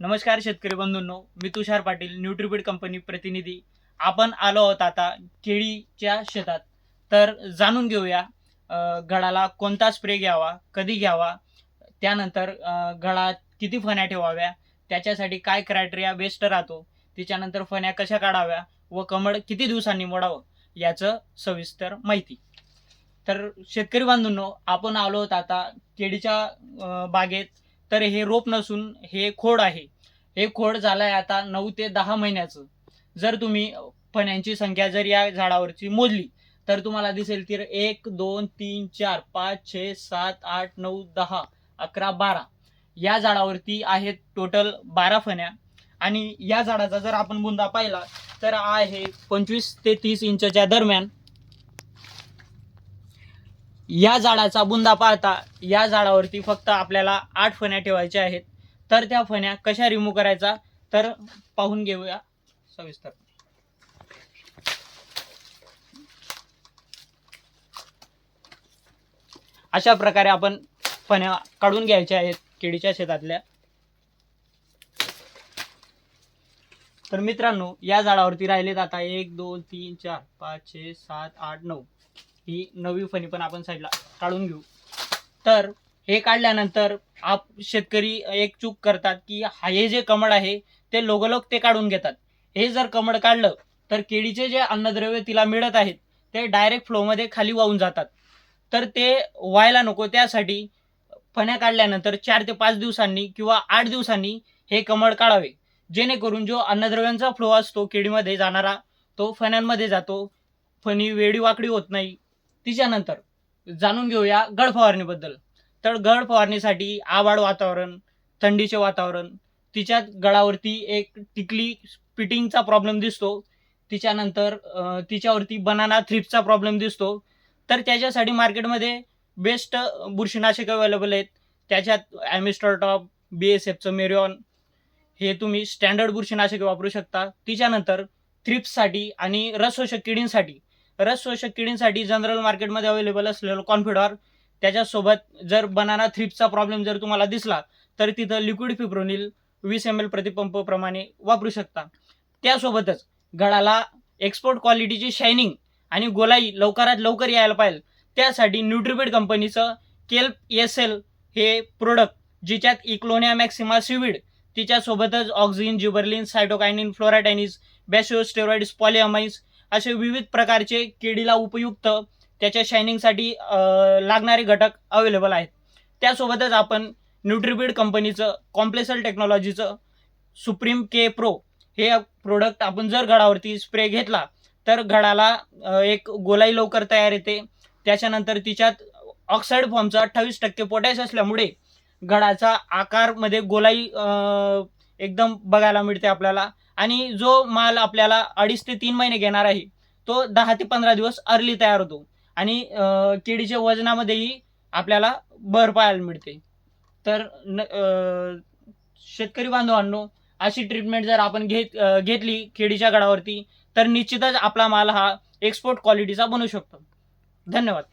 नमस्कार शेतकरी बंधूंनो मी तुषार पाटील न्यूट्रिपीड कंपनी प्रतिनिधी. आपण आलो आहोत आता केळीच्या शेतात. तर जाणून घेऊया गळाला कोणता स्प्रे घ्यावा कधी घ्यावा त्यानंतर अं, गळात किती फण्या ठेवाव्या त्याच्यासाठी काय क्रायटेरिया बेस्ट राहतो त्याच्यानंतर फण्या कशा काढाव्या व कमळ किती दिवसांनी मोडावं याचं सविस्तर माहिती. तर शेतकरी बांधूंनो आपण आलो आहोत आता केळीच्या बागेत. तर हे रोप नसून हे खोड आहे. हे खोड झालं आहे आता नऊ ते दहा महिन्याचं. जर तुम्ही फण्यांची संख्या जर या झाडावरची मोजली तर तुम्हाला दिसेल की एक दोन तीन चार पाच छे सात आठ नऊ दहा अकरा बारा. या झाडावरती आहेत टोटल बारा फण्या. आणि या झाडाचा जर आपण बुंदा पाहिला तर आहे पंचवीस ते तीस इंचच्या दरम्यान. या झाडाचा बुंदा पाळता या झाडावरती फक्त आपल्याला आठ फण्या ठेवायच्या आहेत. तर त्या फण्या कशा रिमूव्ह करायचा? तर पाहून घेऊया. सविस्तर. अशा प्रकारे आपण फण्या काढून घ्यायच्या आहेत केळीच्या शेतातल्या. तर मित्रांनो या झाडावरती राहिलेत आता एक दोन तीन चार पाच छे सात आठ नऊ. ही नवी फणी पण आपण साईडला काढून घेऊ. तर हे काढल्यानंतर आप शेतकरी एक चूक करतात की हा हे जे कमळ आहे ते लोगलोग ते काढून घेतात. हे जर कमळ काढलं तर केळीचे जे अन्नद्रव्य तिला मिळत आहेत ते डायरेक्ट फ्लोमध्ये खाली वाहून जातात. तर ते व्हायला नको. त्यासाठी फण्या काढल्यानंतर चार ते पाच दिवसांनी किंवा आठ दिवसांनी हे कमळ काढावे. जेणेकरून जो अन्नद्रव्यांचा फ्लो असतो केळीमध्ये जाणारा तो फण्यांमध्ये जातो. फणी वेडी वाकडी होत नाही. तिच्यानंतर जाणून घेऊया गड फवारणीबद्दल. तर गड फवारणीसाठी आबाड वातावरण थंडीचे वातावरण तिच्यात गळावरती एक टिकली फिटिंगचा प्रॉब्लेम दिसतो. तिच्यानंतर तिच्यावरती बनाना थ्रिप्सचा प्रॉब्लेम दिसतो. तर त्याच्यासाठी मार्केटमध्ये बेस्ट बुरशीनाशक अवेलेबल आहेत. त्याच्यात ॲमिस्टर टॉप बी एस एफचं मेरिऑन हे तुम्ही स्टँडर्ड बुरशीनाशके वापरू शकता. तिच्यानंतर थ्रिप्ससाठी आणि रसशोषक किडींसाठी रसशोषक किडींसाठी जनरल मार्केटमध्ये अवेलेबल असलेलं कॉन्फिडॉर त्याच्यासोबत जर बनाना थ्रिप्सचा प्रॉब्लेम जर तुम्हाला दिसला तर तिथं लिक्विड फिब्रोनिल वीस एम एल प्रतिपंप प्रमाणे वापरू शकता. त्यासोबतच गळाला एक्सपोर्ट क्वालिटीची शायनिंग आणि गोलाई लवकरात लवकर यायला पाहिजे. त्यासाठी न्यूट्रिपेड कंपनीचं केल्प एस एल हे प्रोडक्ट जिच्यात Ecklonia maxima seaweed तिच्यासोबतच auxin gibberellin cytokinin phlorotannins brassinosteroids polyamines असे विविध प्रकारचे केळीला उपयुक्त त्याच्या शायनिंगसाठी लागणारे घटक अवेलेबल आहेत. त्यासोबतच आपण न्यूट्रीबीड कंपनीचं कॉम्प्लेसल टेक्नॉलॉजीचं सुप्रीम के प्रो हे प्रोडक्ट आपण जर घडावरती स्प्रे घेतला तर घडाला एक गोलाई लवकर तयार येते. त्याच्यानंतर तिच्यात ऑक्साईड फॉर्मचा अठ्ठावीस टक्के पोटॅश असल्यामुळे घडाचा आकारमध्ये गोलाई एकदम बघायला मिळते आपल्याला. आणि जो माल आपल्याला अडीच ते तीन महिने घेणार आहे तो दहा ते पंधरा दिवस अर्ली तयार होतो. आणि केळीच्या वजनामध्येही आपल्याला भर पाहायला मिळते. तर न शेतकरी बांधवांनो अशी ट्रीटमेंट जर आपण घेत घेतली केळीच्या गडावरती तर निश्चितच आपला माल हा एक्सपोर्ट क्वालिटीचा बनू शकतो. धन्यवाद.